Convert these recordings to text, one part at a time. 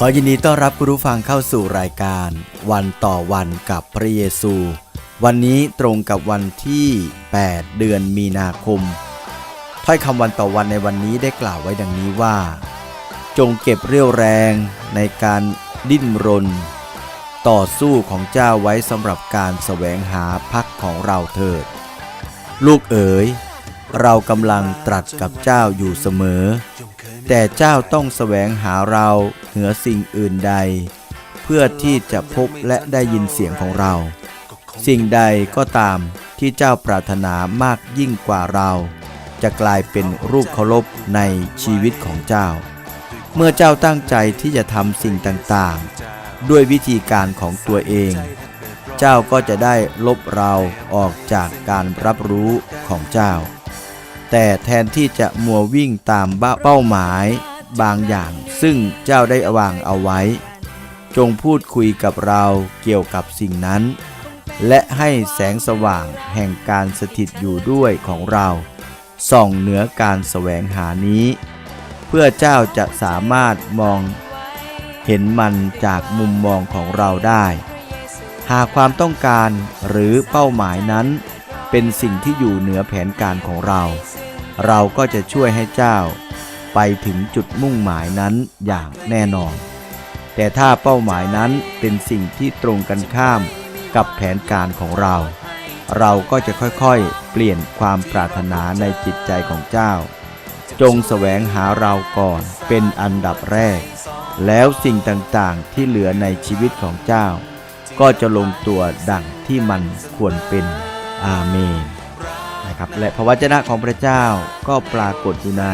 ขอยินดีต้อนรับคุณผู้ฟังเข้าสู่รายการ วันต่อวันกับพระเยซู วันนี้ตรงกับวันที่ 8 เดือนมีนาคม ถ้อยคำวันต่อวันในวันนี้ได้กล่าวไว้ดังนี้ว่า จงเก็บเรี่ยวแรงในการดิ้นรน ต่อสู้ของเจ้าไว้สำหรับการแสวงหาพักของเราเถิด ลูกเอ๋ยเรากำลังตรัสกับเจ้าอยู่เสมอ แต่เจ้าต้องแสวงหาเราเหนือสิ่งอื่นใด เพื่อที่จะพบและได้ยินเสียงของเรา สิ่งใดก็ตามที่เจ้าปรารถนามากยิ่งกว่าเรา จะกลายเป็นรูปเคารพในชีวิตของเจ้า เมื่อเจ้าตั้งใจที่จะทำสิ่งต่างๆ ด้วยวิธีการของตัวเอง เจ้าก็จะได้ลบเราออกจากการรับรู้ของเจ้า แต่แทนที่จะมัววิ่งตามเป้าหมายบางอย่าง ซึ่งเจ้าได้วางเอาไว้ จงพูดคุยกับเราเกี่ยวกับสิ่งนั้น และให้แสงสว่างแห่งการสถิตอยู่ด้วยของเรา ส่องเหนือการแสวงหานี้ เพื่อเจ้าจะสามารถมอง เห็นมันจากมุมมองของเราได้ หากความต้องการหรือเป้าหมายนั้นเป็นสิ่งที่อยู่เหนือแผนการของเรา เราก็จะช่วยให้เจ้า ไปถึงจุดมุ่งหมายนั้นอย่างแน่นอน แต่ถ้าเป้าหมายนั้นเป็นสิ่งที่ตรงกันข้ามกับแผนการของเรา เราก็จะค่อยๆ เปลี่ยนความปรารถนาในจิตใจของเจ้า จงแสวงหาเราก่อนเป็นอันดับแรก แล้วสิ่งต่างๆที่เหลือในชีวิตของเจ้า ก็จะลงตัวดังที่มันควรเป็นอาเมน นะครับและพระวจนะของพระเจ้าก็ปรากฏอยู่ใน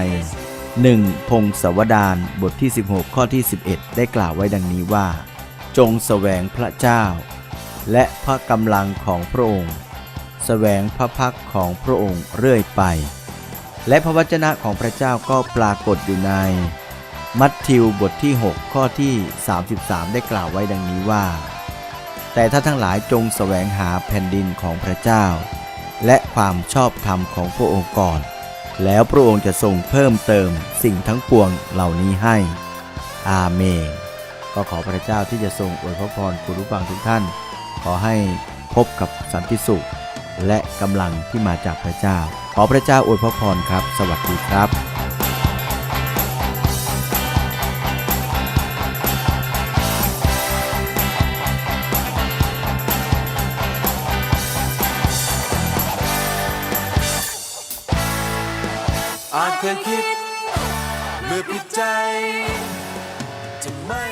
1. พงศาวดารบทที่ 16 ข้อที่ 11 ได้กล่าวไว้ดังนี้ว่า จงแสวงพระเจ้า และพระกำลังของพระองค์แสวงพระพักของพระองค์เรื่อยไป และพระวจนะของพระเจ้าก็ปรากฏอยู่ใน มัทธิวบทที่ 6 ข้อที่ 33 ได้กล่าวไว้ดังนี้ว่า แต่ถ้าทั้งหลายจงแสวงหาแผ่นดินของพระเจ้า และความชอบธรรมของพระองค์ก่อน แล้วพระองค์จะทรงเพิ่มเติมสิ่งทั้งปวงเหล่านี้ให้ อาเมน ก็ขอพระเจ้าที่จะทรงอวยพระพรคุณผู้ฟังทุกท่าน ขอให้พบกับสันติสุข และกำลังที่มาจากพระเจ้า ขอพระเจ้าอวยพระพรครับ สวัสดีครับ อาจเคยคิด เมื่อผิดใจจะไม่